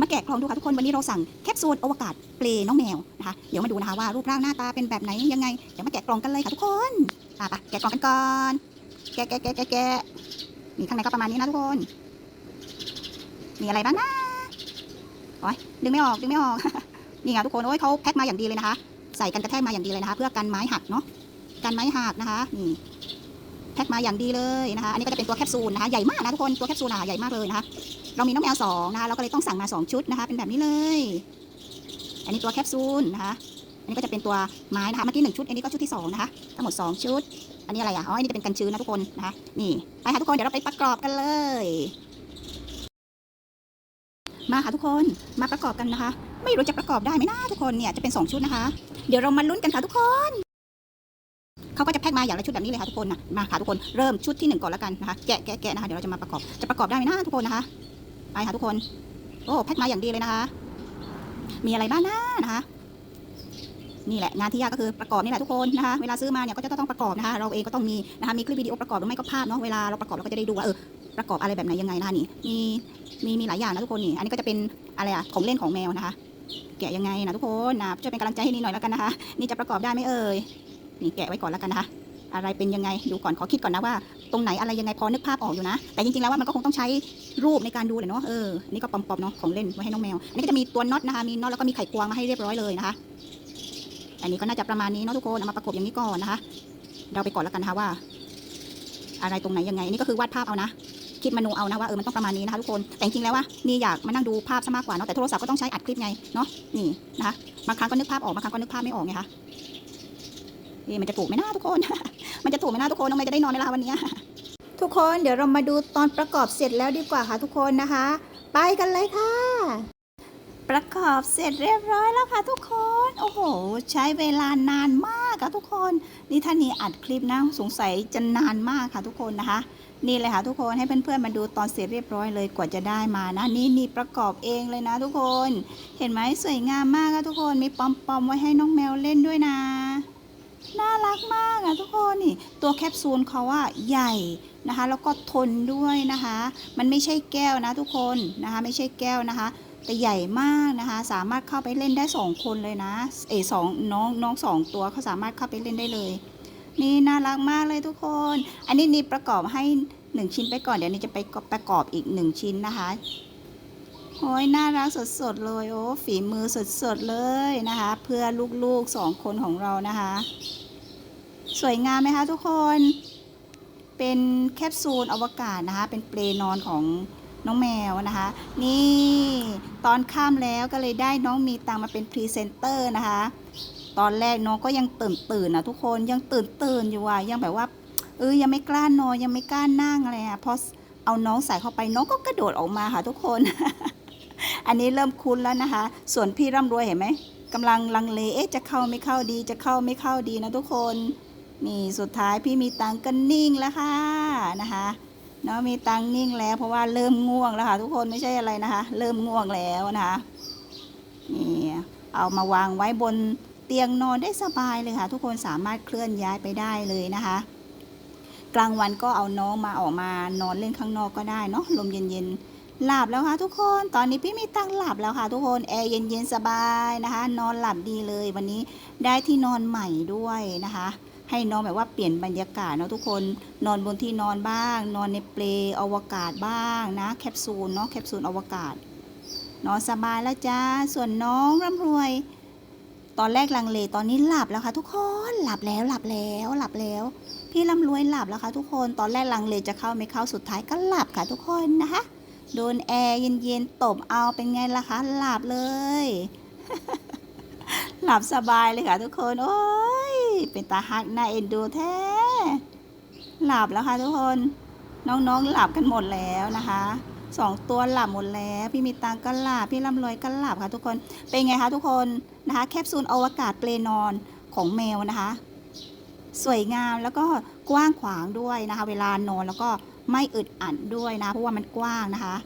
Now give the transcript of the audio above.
มาแกะกล่องดูค่ะทุกคนวันนี้เราสั่งแคปซูลอวกาศเปลน้องแมวนะคะเดี๋ยวมาดูนะคะว่ารูปร่างหน้าตาเป็นแบบไหนยังไงเดี๋ยวมาแกะกล่องกันเลยค่ะทุกคนอะไปแกะกล่องกันก่อนแกะแกะแกะแกะแกะนี่ข้างในก็ประมาณนี้นะทุกคนมีอะไรบ้างนะโอ้ยดึงไม่ออกดึงไม่ออกนี่ค่ะทุกคนโอ้ยเขาแพ็คมาอย่างดีเลยนะคะ ใส่กันกระแทกมาอย่างดีเลยนะคะ เพื่อกันไม้หักเนาะกันไม้หักนะคะนี่ พ็คมาอย่างดีเลยนะคะอันนี้ก็จะเป็นตัวแคปซูลนะคะใหญ่มากนะทุกคนตัวแคปซูลอะใหญ่มากเลยนะคะเรามีน้องแมวสองนะคะเราก็เลยต้องสั่งมาสองชุดนะคะ เป็นแบบนี้เลย อันนี้ตัวแคปซูลนะคะอันนี้ก็จะเป็นตัวไม้นะคะเมื่อกี้หนึ่งชุดอันนี้ก็ชุดที่สองนะคะทั้งหมดสองชุด อันนี้อะไรอะอ๋ออันนี้จะเป็นกันชื้นนะทุกคนนะคะนี่ไปค่ะทุกคนเดี๋ยวเราไปประกอบกันเลย มาค่ะทุกคนมาประกอบกันนะคะ ไม่รู้จะประกอบได้ไหมนะทุกคนเนี่ยจะเป็นสองชุดนะคะ เดี๋ยวเรามาลุ้นกันค่ะทุกคน เขาก็จะแพ็คมาอย่างละชุดแบบนี้เลยค่ะทุกคนนะมาค่ะทุกคนเริ่มชุดที่หนึ่งก่อนแล้วกันนะคะแกะแกะแกะนะคะเดี๋ยวเราจะมาประกอบจะประกอบได้ไหมนะทุกคนนะคะไปค่ะทุกคน โอ้แพ็คมาอย่างดีเลยนะคะ มีอะไรบ้างนะนะคะนี่แหละงานที่ยากก็คือประกอบนี่แหละทุกคนนะคะเวลาซื้อมาเนี่ยก็จะต้องประกอบนะคะเราเองก็ต้องมีนะคะมีคลิปวิดีโอประกอบหรือไม่ก็ภาพเนาะเวลาเราประกอบเราก็จะได้ดูว่าเออประกอบอะไรแบบไหนยังไงนะคะนี่มีมีมีหลายอย่างนะทุกคนนี่อันนี้ก็จะเป็นอะไรอะของเล่นของแมวนะคะ แกะยังไงนะทุกคนนะช่วยเป็นกำลังใจให้นี่หน่อยแล้วกันนะคะ นี่จะประกอบได้ไหมเอ่ย นี่แกะไว้ก่อนแล้วกันนะคะ อะไรเป็นยังไงดูก่อนขอคิดก่อนนะว่า ตรงไหนอะไรยังไงพอนึกภาพออกอยู่นะ แต่จริงๆแล้วว่ามันก็คงต้องใช้รูปในการดูแหละเนาะเออนี่ก็ปอมๆเนาะของเล่นไว้ให้น้องแมวอันนี้ก็จะมีตัวน็อตนะคะมีน็อตแล้วก็มีไขควงมาให้เรียบร้อยเลยนะคะอันนี้ก็น่าจะประมาณนี้เนาะทุกคนเอามาประกบอย่างนี้ก่อนนะคะเราไปก่อนแล้วกันนะคะว่า อะไรตรงไหนยังไงอันนี้ก็คือวาดภาพเอานะคิดมโนเอานะว่าเออมันต้องประมาณนี้นะคะทุกคนแต่จริงๆแล้วว่านี่อยากมานั่งดูภาพซะมากกว่าเนาะแต่โทรศัพท์ก็ต้องใช้อัดคลิปไงเนาะนี่นะคะบางครั้งก็นึกภาพออกบางครั้งก็นึกภาพไม่ออกไงคะ เอ๊มันจะถูกไหมนะทุกคน มันจะถูกไหมนะทุกคนน้องเมย์จะได้นอนไหมล่ะวันนี้ ทุกคนเดี๋ยวเรามาดูตอนประกอบเสร็จแล้วดีกว่าค่ะทุกคนนะคะ ไปกันเลยค่ะ ประกอบเสร็จเรียบร้อยแล้วค่ะ ทุกคน โอ้โห ใช้เวลานานมากค่ะทุกคน นี่ท่านี่อัดคลิปนะสงสัยจะนานมากค่ะทุกคนนะคะนี่เลยค่ะทุกคนให้เพื่อนๆมาดูตอนเสร็จเรียบร้อยเลยกว่าจะได้มานะ นี่นี่ประกอบเองเลยนะทุกคน เห็นไหมสวยงามมากค่ะทุกคนมีปอมๆไว้ให้น้องแมวเล่นด้วยนะ น่ารักมากอะทุกคนนี่ตัวแคปซูลเขาอะใหญ่นะคะแล้วก็ทนด้วยนะคะ มันไม่ใช่แก้วนะทุกคนนะคะ ไม่ใช่แก้วนะคะ แต่ใหญ่มากนะคะ สามารถเข้าไปเล่นได้สองคนเลยนะเอสองน้องน้องสองตัวเขาสามารถเข้าไปเล่นได้เลย นี่น่ารักมากเลยทุกคน อันนี้นี่ประกอบให้หนึ่งชิ้นไปก่อนเดี๋ยวนี้จะไปประกอบอีกหนึ่งชิ้นนะคะ โอ้ยน่ารักสดๆเลยโอ้ฝีมือสดๆเลยนะคะ เพื่อลูกๆสองคนของเรานะคะ สวยงามไหมคะทุกคน เป็นแคปซูลอวกาศนะคะ เป็นเปลนอนของน้องแมวนะคะ นี่ตอนข้ามแล้วก็เลยได้น้องมีตังมาเป็นพรีเซนเตอร์นะคะ ตอนแรกน้องก็ยังตื่นตื่นนะทุกคนยังตื่นตื่นอยู่อะยังแบบว่าเออยังไม่กล้านอนยังไม่กล้านั่งอะไรอะพอเอาน้องใส่เข้าไปน้องก็กระโดดออกมาค่ะทุกคน อันนี้เริ่มคุ้นแล้วนะคะ ส่วนพี่ร่ำรวยเห็นไหมกำลังลังเลเอ๊ะจะเข้าไม่เข้าดี จะเข้าไม่เข้าดีนะทุกคนนี่สุดท้ายพี่มีตังก็นิ่งแล้วค่ะนะคะเนาะมีตังนิ่งแล้วเพราะว่าเริ่มง่วงแล้วค่ะ ทุกคนไม่ใช่อะไรนะคะ เริ่มง่วงแล้วนะคะนี่เอามาวางไว้บนเตียงนอนได้สบายเลยค่ะ ทุกคนสามารถเคลื่อนย้ายไปได้เลยนะคะ กลางวันก็เอาน้องมาออกมานอนเล่นข้างนอกก็ได้เนาะลมเย็น หลับแล้วค่ะทุกคน ตอนนี้พี่มีตังค์หลับแล้วค่ะทุกคน แอร์เย็นๆสบายนะคะ นอนหลับดีเลยวันนี้ได้ที่นอนใหม่ด้วยนะคะ ให้นอนแบบว่าเปลี่ยนบรรยากาศเนาะทุกคน นอนบนที่นอนบ้าง นอนในเปลอวกาศบ้างนะ แคปซูลเนาะ แคปซูลอวกาศ นอนสบายแล้วจ้า ส่วนน้องร่ำรวย ตอนแรกลังเล ตอนนี้หลับแล้วค่ะทุกคน หลับแล้วหลับแล้วหลับแล้ว พี่ร่ำรวยหลับแล้วค่ะทุกคน ตอนแรกลังเลจะเข้าไม่เข้า สุดท้ายก็หลับค่ะทุกคนนะคะ โดนแอร์เย็นๆตบเอาเป็นไงล่ะคะ หลับเลย หลับสบายเลยค่ะทุกคน โอ้ย เป็นตาฮักน่าเอ็นดูแท้ หลับแล้วค่ะทุกคน น้องๆหลับกันหมดแล้วนะคะสองตัวหลับหมดแล้ว พี่มีตังก็หลับ พี่ร่ำรวยก็หลับค่ะทุกคน เป็นไงคะทุกคนนะคะ แคปซูลอวกาศเปลนอนของแมวนะคะ สวยงามแล้วก็กว้างขวางด้วยนะคะ เวลานอนแล้วก็ไม่อึดอัดด้วยนะ เพราะว่ามันกว้างนะคะ